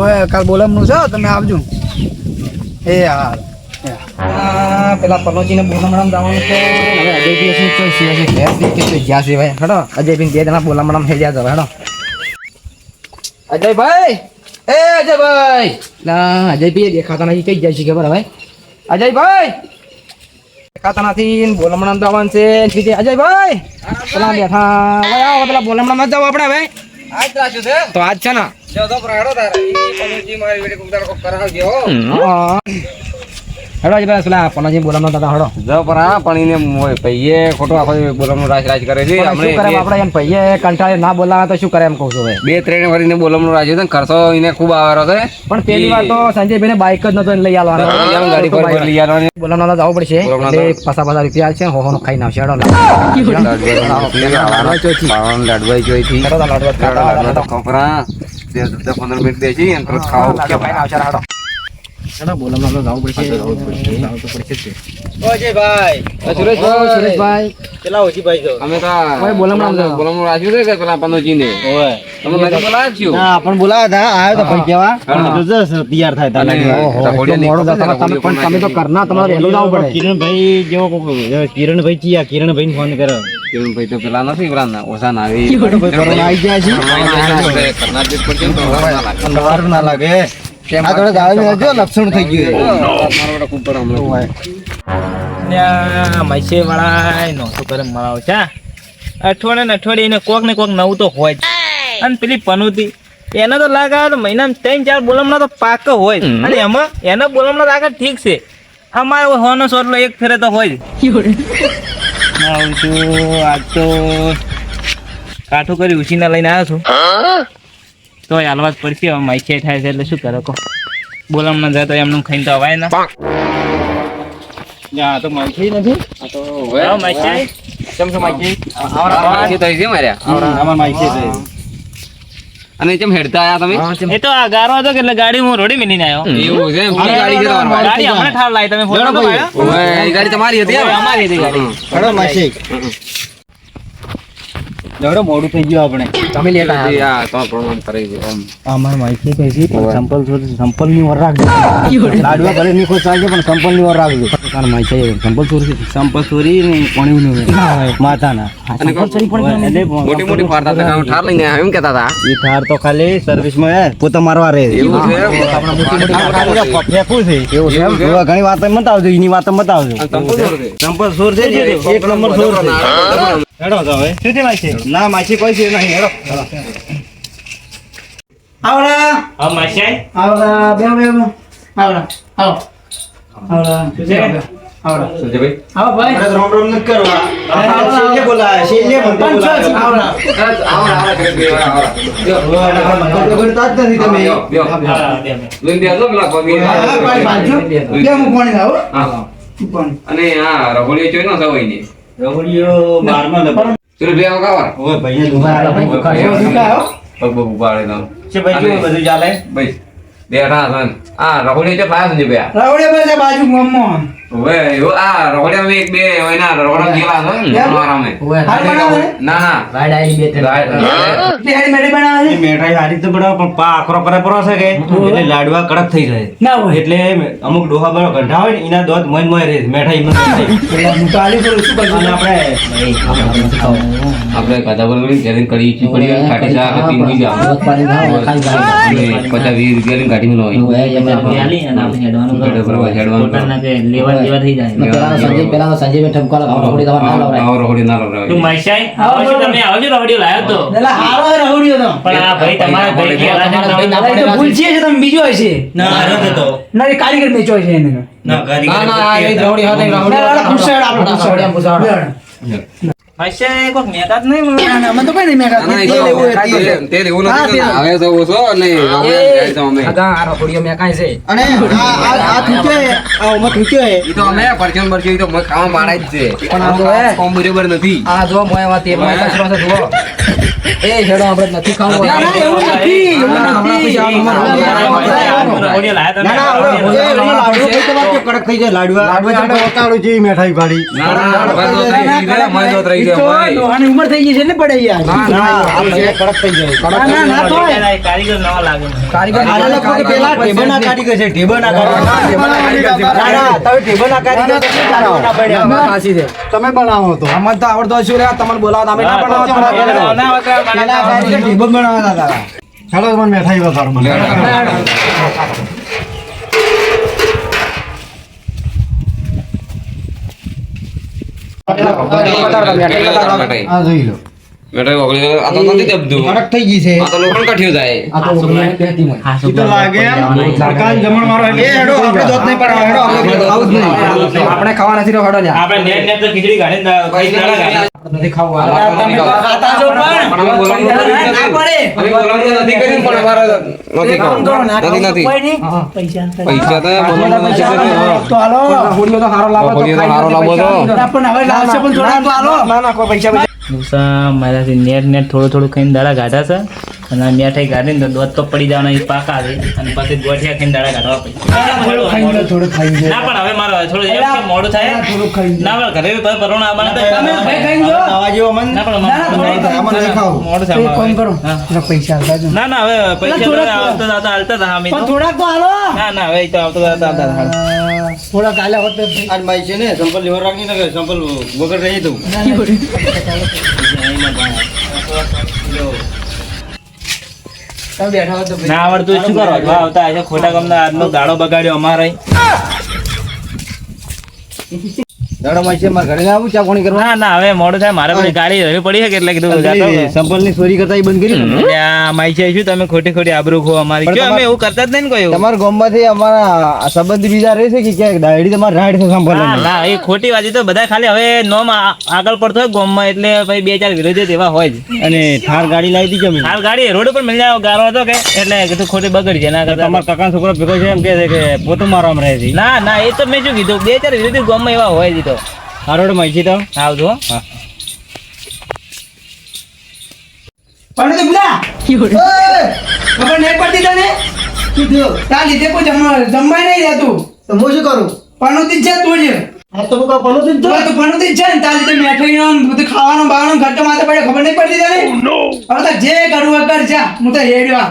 હવે કાલ બોલમનું છે, તમે આવજો. એ હા પેલા બોલામણામ જવાનું છે. હવે ભાઈ, હેડો. અજયભાઈ બે જણા બોલામણામ થઈ ગયા અજયભાઈ એ અજયભાઈ ના અજયભાઈ દેખાતા નથી, કઈ જાય છે ખબર હવે. અજયભાઈ દેખાતા નથી બોલામણામ જવાનું છે અજયભાઈ પેલા બેઠા. ભાઈ આવો, પેલા બોલામણામ જ જાવ આપણે હવે. આજ રાખ્યું છે? તો આજ છે ને? જો તો પ્રાડો તારે. ઈ કમિટી મારી વેડી કુકદાર કો કરાવ હો. હા. હેડો આજે પેલા પેલા પનાજી બોલામણામ દાદા હેડો. જો પર આ પણ એને પૈયે ખોટો આખો બોલમનો રાજ રાજ કરે છે. પણ શું કરે આપણે એમ ભાઈએ કંટાળે ના બોલાવે તો શું કરે એમ કહું છું હવે. બે ત્રણ વરીને બોલમનો રાજ ને ખર્ચો એને ખૂબ આવેલો છે પણ પેલી વાર તો સંજયભાઈને બાઇક જ નતો લઈ આવવાનો. એમ ગાડી પર પર લઈ આવવાની. બોલાવવાનો જવું પડશે. એટલે પાછા પાછા રૂપિયા છે હો હો ખાઈ હેડો જોઈ થી લાડવા ખપરા મિનિટ બેસી અને તરત ખાઓ લાડવા ખાઈ નાખશે હેડો હેડો બોલાવવાનો જવું પડશે. જવું પડશે. જ છે. અજયભાઈ સુરેશભાઈ. કેટલા ઓછી ભાઈ અમે તો ઓય, બોલમણો જાઓ. બોલમનો રાખ્યું છે પેલા પનોજી ઓય. તમે નથી બોલાવ્યા ના પણ બોલાવ્યા હતા. આવ્યો તો ભાઈ કેવા. હા. પણ જો જો તૈયાર થાય તારે. અને ઓહો, રખોડિયા એટલું મોડું નહીં થતું. તમે પણ તમે તો કરના તમારે વહેલું જવું પડે. કિરણભાઈ જેવો કિરણભાઈ ચિયા કિરણભાઈ ફોન કરો કિરણભાઈ તો પેલા નથી પેલા ઓછા ના આવી. ગયા છે. ના લાગે. વાર ના લાગે કેમ આ થોડે દાળ જો લક્ષણ થઈ ગયું મારો બેટો ખૂબ પર હમણાં મૈસે વાળા નહોતું કરે મળાવ છે અઠવાડિયે ને અઠવાડિયે કોક ને કોક નવું તો હોય જ. અને પેલી પનુતી એને તો લાગે મહિનામાં ત્રણ ચાર બોલમણા તો પાક હોય. અને એમાં એના બોલમણા તો આગળ ઠીક છે. અમારે હોનો સોટલો એક ફેરે તો હોય જ. છું આજ તો કાઠું કરી ઉછીના લઈને આવ્યો છું. તો હાલવા જ પડશે હવે માઈસે થાય છે એટલે શું કરો કહો. બોલમણા જાય તો એમનું ખાઈને તો અવાય ના. યા તો નથી. માઈસે કેમ છો માઈજી માસી તો છે માર્યા. આમાં માહિતી છે અને કેમ હેડતા આયા તમે? એ તો આ ગારો હતો એટલે ગાડી હું રોડી મેલીને આવ્યો એવું છે પૂરી ગાડી છે ગાડી હમણાં ઠાર લાવી. તમે ફોટો તો પાડ્યો? ઓય, ગાડી તમારી હતી અમારી હતી ગાડી. હડો માસી. જવડો મોડું થઈ ગયું આપણે. તમે લેટ આ તો પ્રમાણ કરી ગયો આમ. અમાર માહિતી કહી છે સંપલ સંપલની ઓર રાખજો. લાડવા ભલે ની કોઈ ચાલશે પણ સંપલની ઓર રાખજો. કારણ માઈજી સંપલ ચોરી સંપલ ચોરી ને કોણી નું એટલે મોટી મોટી ફાડતા હતા ઠાર લઈને આવ્યા એમ કહેતા હતા? એ ઠાર તો ખાલી સર્વિસમાં પોતા મારવા રે એવું છે ખાલી તો ફેંકવું છે. એવું છે? ઘણી વાત મત આવજો એની વાતો મત આવજો. સંપલ જોર છે. એક નંબર ચોર છે. હેડો તો હવે. શું છે? ના માછી કોઈ છે નહીં હેરો આવડા. હા માસી. આવડા બે બે. આવડા આવો. આવડા આવડા. સંજયભાઈ ભાઈ? રોમ શેલે આવડા. જો, નથી તમે. લઈને બેસો પેલા પગે. હા, પાણી બાંધજો. બે હું પાણી લાવો. હા. અને આ રઘોડીઓ જોઈ ન સવાય ને? રવડિયો બારમાં ચલો બે વગાવાર ઓય ભાઈ ઊભા ભાઈ દુકાયો દુકાયો પગ પગ ઉપાડે તો છે ભાઈ જો બધું ચાલે. ભાઈ બેઠા ને. આ રઘોડીઓ છે પાયા સંજય ભાઈ રાવડે પાસે બાજુ મમ્મો એક બે ના છે? ને ના. ના આઈ બે હેડી મેડી બનાવે તો પણ પા કરે પરો છે કે? એટલે લાડવા કડક થઈ જાય. ના હોય. એટલે અમુક ડોહા બરો ગંઠા હોય ને એના દોત મોય મોય રે મીઠાઈ હું તો આલી પર શું આપણે આપણે કાઢી બી જાવ અને પચાસ વીસ રૂપિયા ની ગાડી માં હોય આપણે આલી અને આપણે હેડવાનું. કરો. હેડો બરાબર, હેડવાનું પોતાના કે લેવા દેવા થઈ જાય. આવો રઘોડી ના લવડાવે. તું મહેશાઈ, આવો તમે? આવો છો લાયો તો. એટલે હારો હે તો પણ આ ભાઈ તમારા ભાઈ કહેવા છે તમે ના, એ તો ભૂલ છે તમે બીજો હશે. ના હારો તો. ના એ કારીગર મેચો છે એને. ના ના, ના, એ આપણે. મહેશાઈ કોક મેકાત નહીં મને. મને તો કઈ નહીં મેં ના, ના, એ તેલ એવું તેલ- તેલ એવું નથી. તો ઓછો અમે. આ રખોડીઓ મેં છે. અને આ આ આ આ ઉમર થૂક્યો ઈ તો અમે પરચુન પરચુન તો અમે ખાવા પાડા જ છે. પણ આ તો કોમ બરોબર નથી. આ જો મોય એવા તેલમાં કચરો છે જુઓ. એ હેડો આપણે નથી ખાવું ના, ના, એવું નથી, એવું ના, ના, નથી. ના, ના, લાડુ કઈ તમારે કે કડક થઈ જાય લાડવા લાડવા આપણે ઓતાળું જેવી મીઠાઈ પાડી ના, ના, ના, ભાઈ તો થઈ તો ભાઈ. આની ઉંમર થઈ ગઈ છે ને પડે યાર ના, ના, કડક થઈ જાય કડક ના, ના, તો કારીગર નવા લાગે કારીગર આ લોકો કે પેલા ટેબલના કારીગર છે ટેબલના ના, કારીગર ના, ના, તમે કારીગર તો શું લાડવાના પડ્યા? ના, છે. તમે બનાવો તો અમને તો આવડતો હશે રે તમને બોલાવો અમે ના બનાવો ચાલો મને વધારો મને આ જોઈ લો. મેઠાઈ ઓગળી ગઈ. આ તો નથી દબતું. કડક થઈ ગઈ છે આ તો લોખંડ કાઠિયું જાય. આ તો ઓગણીને કહેતી હોય. ઈ તો લાગે એમ સરકાર જમણવારો એ હેડો આપણે દૂધ નહીં પડાવો હેડો આપણે ખાવું જ નહીં. આપણે ખાવા નથી તો હેડો લ્યા. આપણે નેટ નેટ તો ખીચડી કાઢીને કઈ દાડા કાઢે. નથી ખાવું આ. તમે ખાતા છો પણ. પણ અમે બોલાવવાનું નથી. અમે નથી કર્યું, પણ અમારે નથી ખાવું. નથી, નથી. હા. પૈસા તો બોલાવવાનું નથી કર્યું. તો હાલો હોળીઓ તો હારો લાવો તો હારો લાવો તો. પણ હવે લાવશે પણ થોડા તો હાલો ના ના કોઈ પૈસા ડોસા મારાથી નેટ નેટ થોડું થોડું ખાઈને દાડા ગાઢા છે. અને આ નેઠાઈ ગાઢીને તો દોધ તો પડી જવાના એ પાકા છે. અને પછી ગોઠિયા ખાઈને દાડા ગાઢવા પડે. થોડું ખાઈ ના પણ હવે મારો થોડું મોડું થાય થોડું ખાઈ ના પણ ઘરે પરોણા મન. ના પણ. મોડું થાય. એક કરો. પૈસા ના ના હવે પૈસા આવતા આવતા હાલતા હતા અમે થોડાક તો હાલો. ના ના હવે તો આવતા આવતા આવતા હાલ. થોડાક હાલે હોત આજ ભાઈ છે ને સંપલ લેવા રાખી ને સંપલ વગર રહી દઉં બેઠા હો ના આવડતું શું કરો આવતા ખોટા ગમના આજનો દાડો બગાડ્યો અમારે. દાડો માં છે મારે ઘરે આવું ચા પાણી કરવા? ના ના હવે મોડું થાય. મારે પેલી ગાડી હરી પડી છે એટલે કીધું સંપલની ચોરી કરતા બંધ કરી ને એટલે આ માઈ છે શું? તમે ખોટી ખોટી આબરૂ ખો અમારી. પણ અમે એવું કરતા જ નહીં કોઈ તમારા ગામમાંથી અમારા સંબંધી બીજા રહે છે કે ક્યાંક દાયડી તમારે રાઈડ છે સંપલ ના ના એ ખોટી વાત તો બધા ખાલી હવે નોમ આગળ પડતો હોય ગામમાં એટલે ભાઈ બે ચાર વિરોધી તેવા હોય જ. અને થાર ગાડી લાવી દીધી અમે હાલ ગાડી રોડ પર મળી જાય ગારો હતો કે? એટલે કીધું ખોટી બગડી છે ના કરતા તમારા કાકા છોકરો ભેગો છે એમ કે છે પોતું મારવામાં રહે છે. ના ના એ તો મેં શું કીધું? બે ચાર વિરોધી ગામમાં એવા હોય જ તો હારોડ માહિતી તો. આવજો હો. પણ તો બુલા ઓય! ખબર નહીં પડતી તને? કીધું તા લીધે કોઈ જમવા જમવાય નહીં રહેતું. તો હું શું કરું? પણુતી જ છે તું જ. આ તો કો પલો જ તો? તું પણુતી છે ને તાર લીધે મેઠાઈઓ ને બધું ખાવાનું બાવાનું ઘટ્ટ માથે પડે ખબર નહીં પડતી તને? હવે તો જે કરવું કર જા. હું તો રેડ્યો આ.